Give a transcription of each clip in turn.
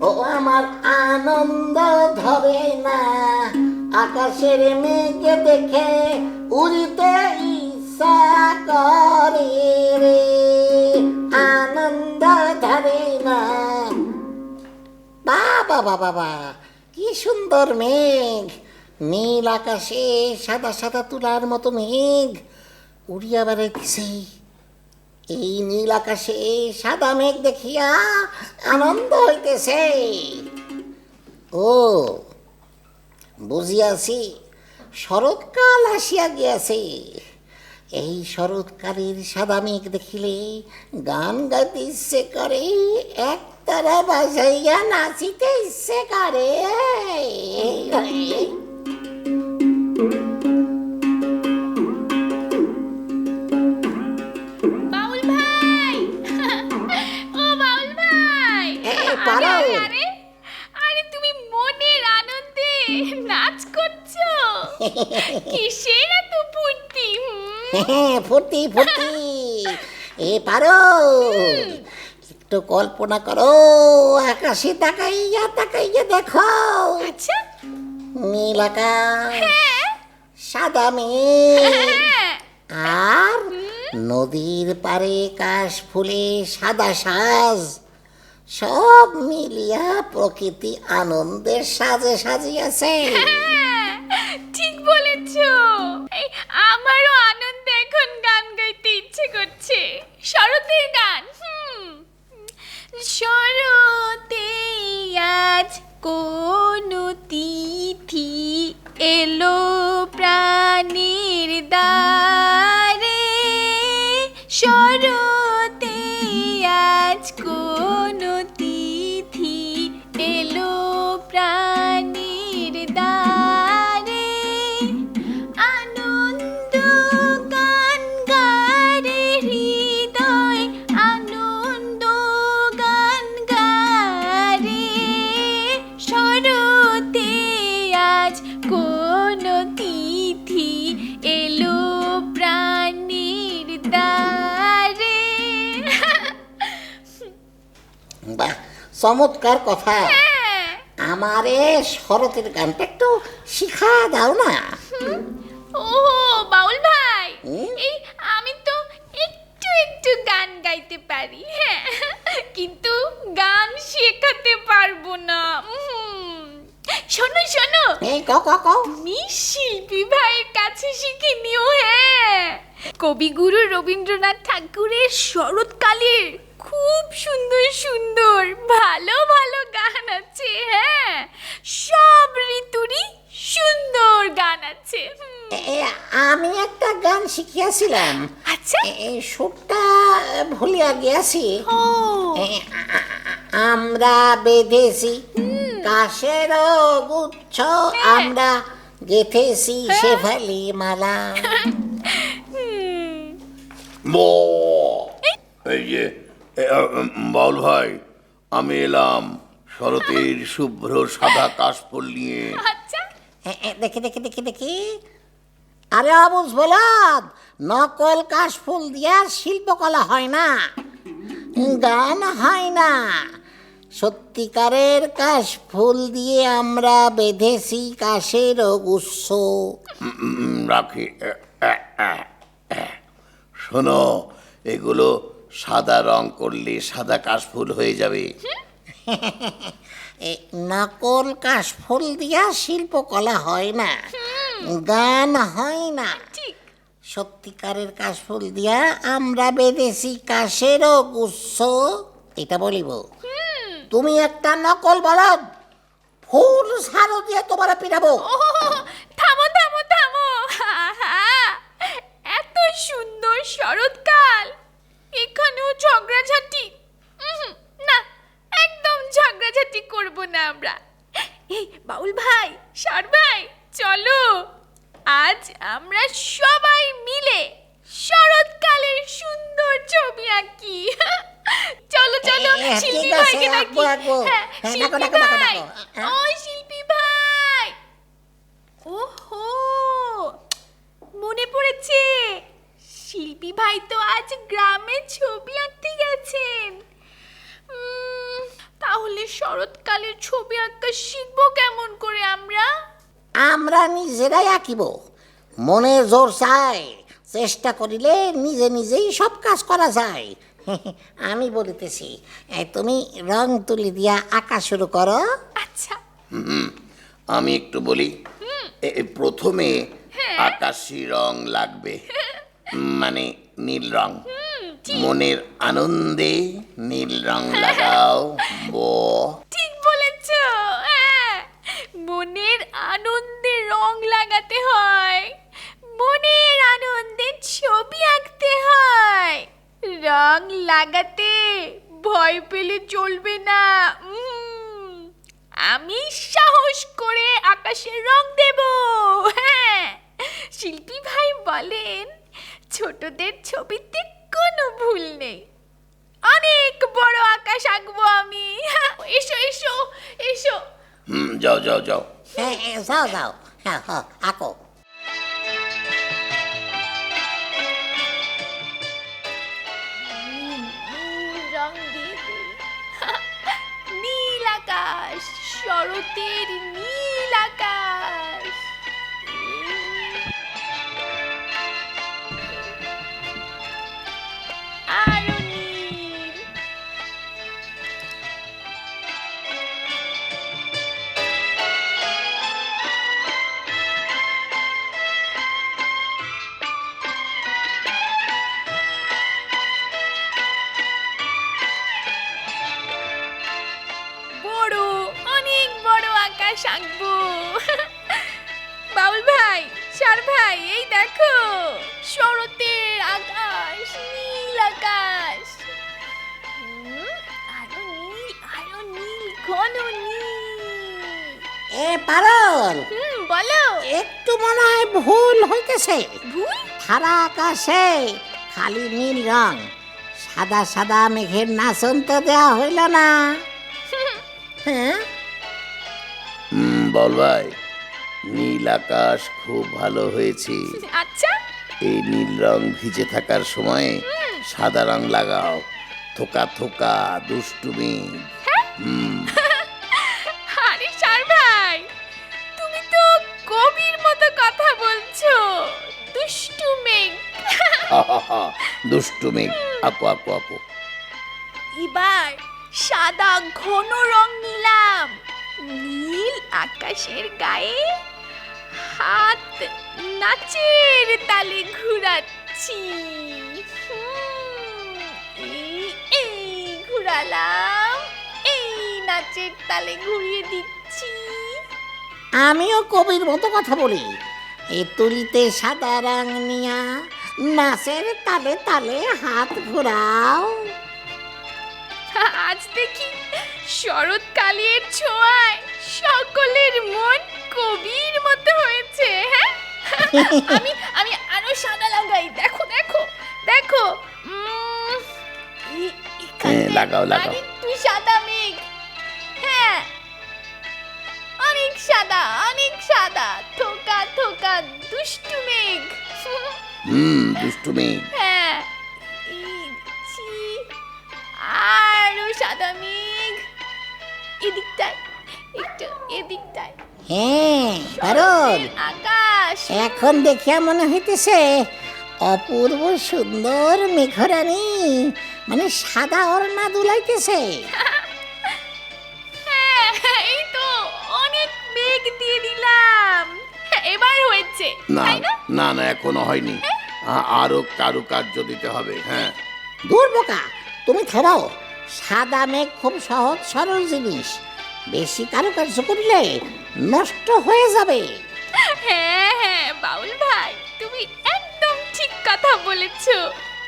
ও আমার আনন্দ ধরে না। আকাশের মেঘে দেখে উড়িতে ইচ্ছা করে রে। আনন্দ ধরে না। বাবা বাবা বাবা, কি সুন্দর মেঘ। নীল আকাশে সাদা সাদা তুলার মতো মেঘ। উড়িয়া বেড়াইতেছে। এই নীল আকাশে সাদা মেঘ দেখিয়া আনন্দ হইতেছে। ও, বুঝিয়াছি, শরৎকাল আসিয়া গিয়াছে। এই শরৎকালের সাদা মেঘ দেখিলে গান গাইতে ইচ্ছে করে, এক তারা বাজাইয়া নাচিতে ইচ্ছে করে। কিসের এত ফুর্তি হুম? ফুর্তি ফুর্তি। এ পারো। একটু কল্পনা করো আকাশে তাকাইয়া তাকাইয়া দেখো। আচ্ছা। নীল আকাশ হ্যাঁ। সাদা মেঘ। হ্যাঁ। আর নদীর পারে কাশ ফুলে সাদা সাজ। সব মিলিয়া প্রকৃতি আনন্দের সাজে সাজিয়াছে। হ্যাঁ, ঠিক বলেছ। এই, আমারও আনন্দে এখন গান গাইতে ইচ্ছে করছে। শরতের গান, হুম। শরতে আজ কোন চমৎকার কথা। হ্যাঁ। আমারে শরতের গানটা একটু শিখা দাও না। ও বাউল ভাই। এই আমি তো একটু একটু গান গাইতে পারি হ্যাঁ। কিন্তু গান শেখাতে পারব না। শোনো শোনো। তুমি শিল্পী ভাইয়ের কাছে শিখে নিও হ্যাঁ। কবিগুরু রবীন্দ্রনাথ ঠাকুরের শরৎকালের খুব সুন্দর সুন্দর ভালো ভালো গান আছে হ্যাঁ। সব ঋতুরই সুন্দর গান আছে আমি একটা গান শিখিয়াছিলাম। আচ্ছা। সুরটা ভুলিয়া গিয়াছি। আমরা বেঁধেছি কাশের গুচ্ছ আমরা গেথেছি শেফালি মালা। হুম। বো। এই যে এ, আ, উম, বাউল ভাই আমি এলাম শরতের শুভ্র সাদা কাশফুল নিয়ে। আচ্ছা। দেখি দেখি দেখি দেখি। আরে অবুজ বলদ নকল কাশফুল দিয়া শিল্পকলা হয় না। গান হয় না। সত্যিকারের কাশফুল দিয়ে আমরা বেঁধেছি কাশের গুচ্ছ। উম, রাখি। শোনো এগুলো সাদা রং করলে সাদা কাশফুল হয়ে যাবে। এ, নকল কাশফুল দিয়া শিল্পকলা হয় না গান হয় না। ঠিক। সত্যিকারের কাশফুল দিয়া আমরা বেঁধেছি কাশেরও গুচ্ছ এটা বলিব। তুমি একটা নকল বলদ ফুল সারো দিয়ে তোমার পিটাবো। ও থামো থামো থামো। আহা, এত সুন্দর শরৎকাল। এখানেও ঝগড়াঝাটি? না একদম ঝগড়াঝাটি করব না আমরা। এই বাউল ভাই সর ভাই চলো। আজ আমরা সবাই মিলে শরৎকালের সুন্দর ছবি আঁকি। চলো চলো শিল্পী ভাইকে ডাকি। হ্যাঁ শিল্পী ভাই ডাকো। হ্যাঁ। ওই শিল্পী ভাই ওহো মনে পড়েছে শিল্পী ভাই তো আজ গ্রামে ছবি আঁকতে গেছেন উম, তাহলে তাহলে শরৎকালের ছবি আঁকা শিখব কেমন করে আমরা আমরা নিজেরাই আঁকিব। মনে জোর চাই চেষ্টা করিলে নিজে নিজেই সব কাজ করা যায়। আমি বলিতেছি এ, তুমি রং তুলি দিয়া আঁকা শুরু করো। আচ্ছা। আমি একটু বলি। প্রথমে আকাশি রং লাগবে। মানে নীল রং। মনের আনন্দে নীল রং লাগাও ব ঠিক বলেছ। হ্যাঁ মনের আনন্দে রং লাগাতে হয়। মনের আনন্দের ছবি আঁকতে হয়। রং লাগাতে ভয় পেলে চলবে না। উম, আমি সাহস করে আকাশে রং দেব। হ্যাঁ শিল্পী ভাই বলেন ছোটদের ছবিতে কোনো ভুল নেই। অনেক বড় আকাশ আঁকবো আমি। এসো এসো এসো। হুম যাও যাও যাও। হ্যাঁ হ্যাঁ, যাও যাও। হ্যাঁ হ্যাঁ আঁকো নীল রং দিয়ে দিই। নীল আকাশ শরতের সারা আকাশে খালি নীল রং। সাদা সাদা মেঘের নাচন তো দেওয়া হইল না। হ্যাঁ? হুম বল ভাই নীল আকাশ খুব ভালো হয়েছে। আচ্ছা? এই নীল রং ভিজে থাকার সময় সাদা রং লাগাও। থোকা থোকা দুষ্টুমি। হুম দুষ্টুমি। আপু আপু আপু। এবার সাদা ঘন রং নিলাম। নীল আকাশের গায়ে হাত নাচের তালে ঘুরাচ্ছি। এই এই ঘুরালাম। এই নাচের তালে ঘুরিয়ে দিচ্ছি। আমিও কবির মতো কথা বলি। এ তুলিতে সাদা রং নিয়া নাচের তালে তালে হাত ঘোরাও। আজ দেখি শরৎকালের ছোঁয়ায় সকলের মন কবির মতো হয়েছে হ্যাঁ? আমি আমি আরও সাদা লাগাই দেখো দেখো দেখো। হ্যাঁ, লাগাও, লাগাও। আরেকটু সাদা মেঘ। হ্যাঁ অনেক সাদা অনেক সাদা থোকা থোকা দুষ্টু মেঘ। হুম দুষ্টুমি। হ্যাঁ এই দিচ্ছি আরও সাদা মেঘ। এদিকটায় একটু এদিকটায়। হ্যাঁ পারল। আকাশ। এখন দেখিয়া মনে হইতেছে অপূর্ব সুন্দর মেঘরানি মানে সাদা ওড়না দুলাইতেছে। হ্যাঁ এই তো অনেক মেঘ দিয়ে দিলাম। হ্যাঁ, এবার হয়েছে না না? না না এখনও হয়নি। আ- আরও কারুকার্য দিতে হবে হ্যাঁ। দূর বোকা তুমি থামাও। সাদা মেঘ খুব সহজ সরল জিনিস। বেশি কারুকার্য করলে নষ্ট হয়ে যাবে। হ্যাঁ হ্যাঁ বাউল ভাই তুমি একদম ঠিক কথা বলেছ।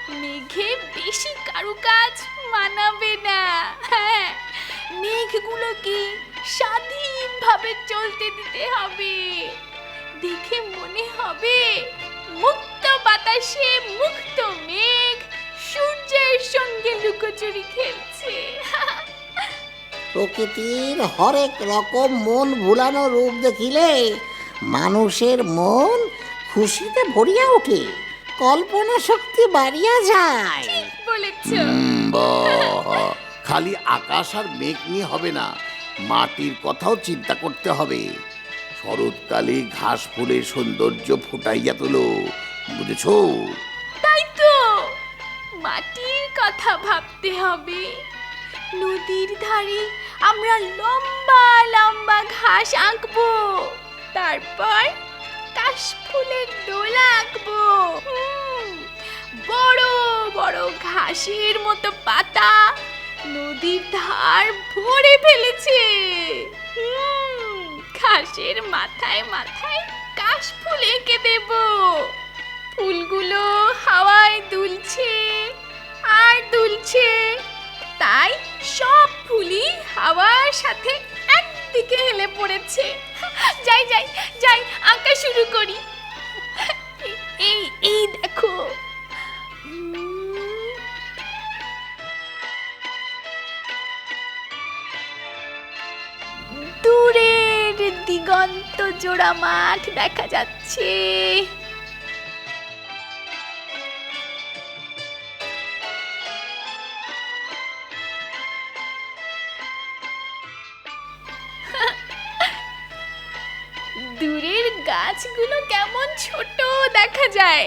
মেঘে বেশি কারুকাজ মানাবে না। হ্যাঁ মেঘগুলোকে স্বাধীনভাবে চলতে দিতে হবে। দেখে মনে হবে মুক্ত বাতাসে মুক্ত মেঘ সূর্যের সঙ্গে লুকোচুরি খেলছে। প্রকৃতির হরেক রকম মন ভুলানো রূপ দেখিলে মানুষের মন খুশিতে ভরিয়া ওঠে। কল্পনা শক্তি বাড়িয়া যায়। ঠিক বলেছ। খালি আকাশ আর মেঘ নিয়ে হবে না মাটির কথাও চিন্তা করতে হবে। শরৎকালে ঘাস ফুলের সৌন্দর্য ফুটাইয়া তোলো বুঝেছ? তাই তো। মাটির কথা ভাবতে হবে। নদীর ধারে আমরা লম্বা লম্বা ঘাস আঁকবো। তারপর কাশফুলের দোলা আঁকবো। বড় বড় ঘাসের মতো পাতা নদীর ধার ভরে ফেলেছে। ঘাসের মাথায় মাথায় কাশফুল এঁকে দেবো। ফুলগুলো হাওয়ায় দুলছে আর দুলছে। তাই সব ফুলই হাওয়ার সাথে একদিকে হেলে পড়েছে। যাই যাই যাই, আঁকা শুরু করি। এই এই দেখো। দূরের দিগন্ত জোড়া মাঠ দেখা যাচ্ছে। দূরের গাছগুলো কেমন ছোট দেখা যায়।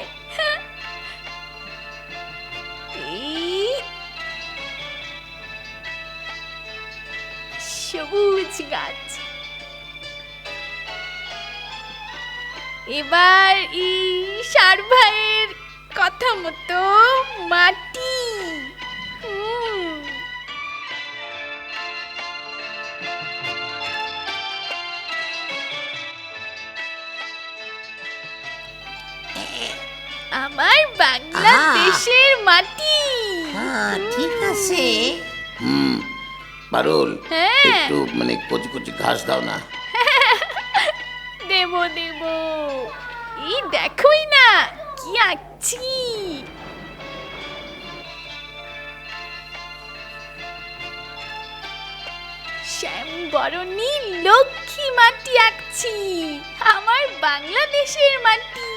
সবুজ গাছ। এবার এই সার ভাইয়ের কথা মতো মাটি আমার বাংলাদেশের মাটি। হ্যাঁ ঠিক আছে। হুম পারুল হ্যাঁ। একটু মানে কচি কচি ঘাস দাও না। দেব দেব। এই দেখোই না কি আঁকছি। শ্যাম বরণী লক্ষ্মী মাটি আঁকছি। আমার বাংলাদেশের মাটি।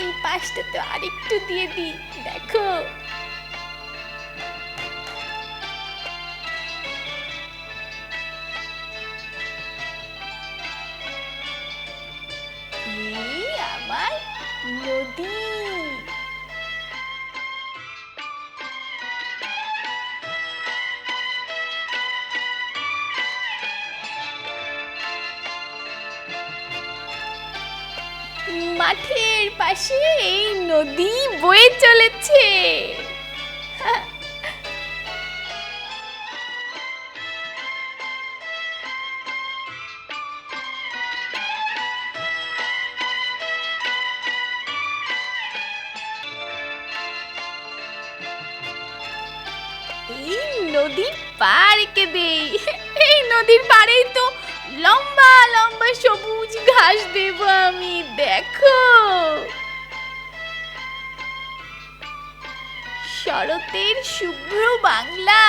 এই পাশটা তো আরেকটু দিয়ে দিই দেখো। আমার নদী। পাশে এই নদী বয়ে চলেছে। এই নদীর পার এঁকে দেই এই নদীর পাড়েই তো লম্বা লম্বা সবুজ ঘাস দেব আমি, দেখো। শরতের শুভ্র বাংলা।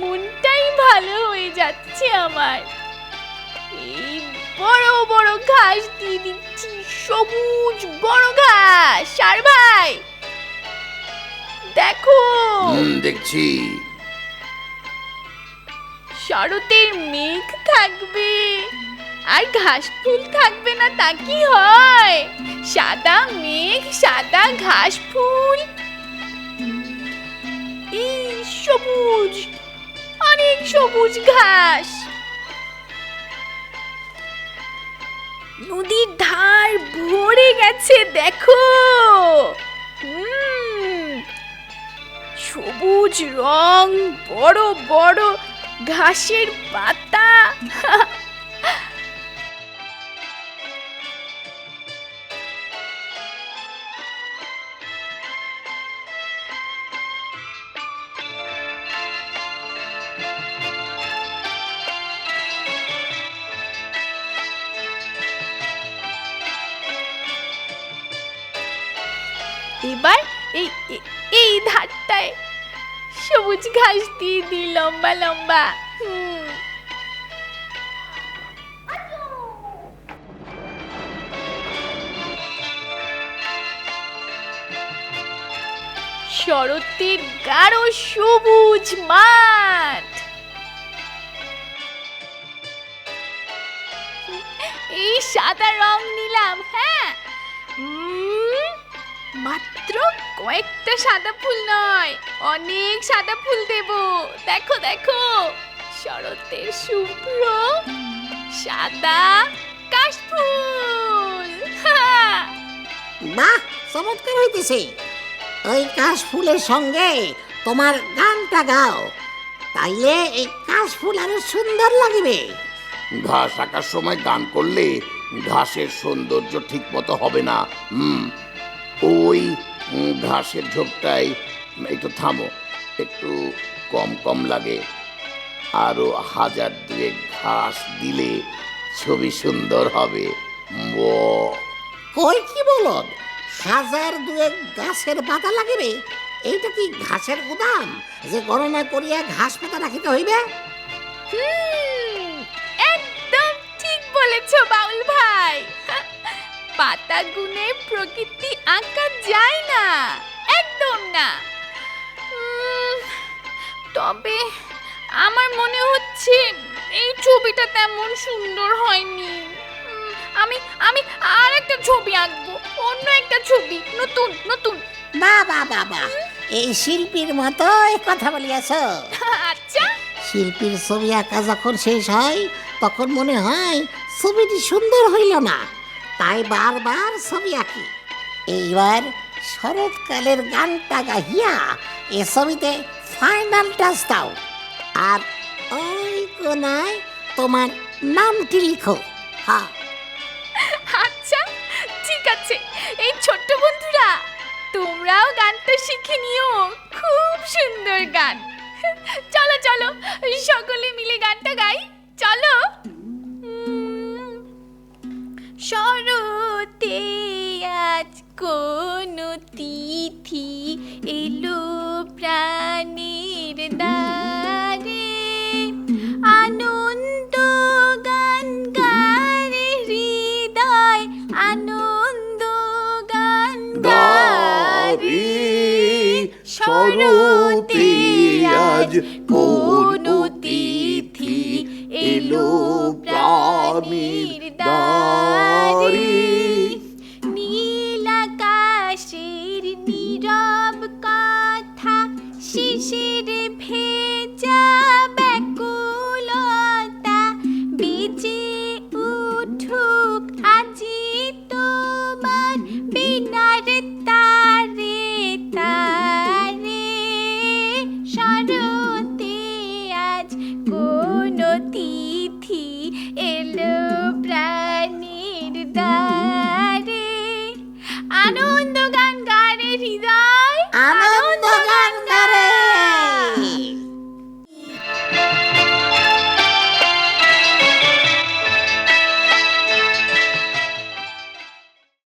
মনটাই ভালো হয়ে যাচ্ছে আমার। এই বড় বড় ঘাস দিয়ে দিচ্ছি সবুজ বড় ঘাস। সার ভাই দেখো। দেখছি। শরতের মেঘ থাকবে। আর ঘাস ফুল থাকবে না তা কি হয়? সাদা মেঘ, সাদা ঘাস ফুল। সবুজ, অনেক সবুজ ঘাস। নদীর ধার ভরে গেছে, দেখো। সবুজ রং, বড় বড় ঘাসের পাতা। লম্বা শরতের গাঢ় সবুজ মাঠ। এই সাদা রং নিলাম হ্যাঁ। মাত্র কয়েকটা সাদা ফুল নয় অনেক সাদা ফুল দেব। দেখো দেখো শরতের শুভ্র সাদা কাশফুল! বাহ চমৎকার হইতেছে। ওই কাশ ফুলের সঙ্গে তোমার গানটা গাও তাইলে এই কাশ ফুল আরও সুন্দর লাগবে। ঘাস আঁকার সময় গান করলে ঘাসের সৌন্দর্য ঠিক মতো হবে না। হুম ওই ঘাসের ঝোপটাই একটু থামো একটু কম কম লাগে। আরও হাজার দুয়েক ঘাস দিলে ছবি সুন্দর হবে। কই কি বলদ? হাজার দুয়েক গাছের পাতা লাগিবে এইটা কি ঘাসের গুদাম যে গণনা করিয়া ঘাস পাতা রাখিতে হইবে? হুম, একদম ঠিক বলেছ বাউল ভাই। পাতা গুনে প্রকৃতি আঁকা যায় না একদম না। তবে আমার মনে হচ্ছে এই ছবিটা তেমন সুন্দর হয়নি। আমি আমি আর একটা ছবি আঁকবো অন্য একটা ছবি নতুন নতুন। বা বা বা বা এই শিল্পীর মতো কথা বলিয়াছ? আচ্ছা। শিল্পীর ছবি আঁকা যখন শেষ হয় তখন মনে হয় ছবিটি সুন্দর হইল না। তাই বারবার ছবি আঁকি। এইবার শরৎকালের গানটা গাহিয়া এ ছবিতে ফাইনাল টাচ দাও। আর ওই কোনায় তোমার নামটি লিখো। হ্যাঁ আচ্ছা ঠিক আছে। এই ছোট্ট বন্ধুরা, তোমরাও গানটা শিখে নিও। খুব সুন্দর গান। চলো চলো, সকলে মিলে গানটা গাই। চলো। শরতে আজ কোন তিথি এলো প্রাণীর দ্বারে। আনন্দ গান গারে হৃদয় আনন্দ গান গারে শরতে আজ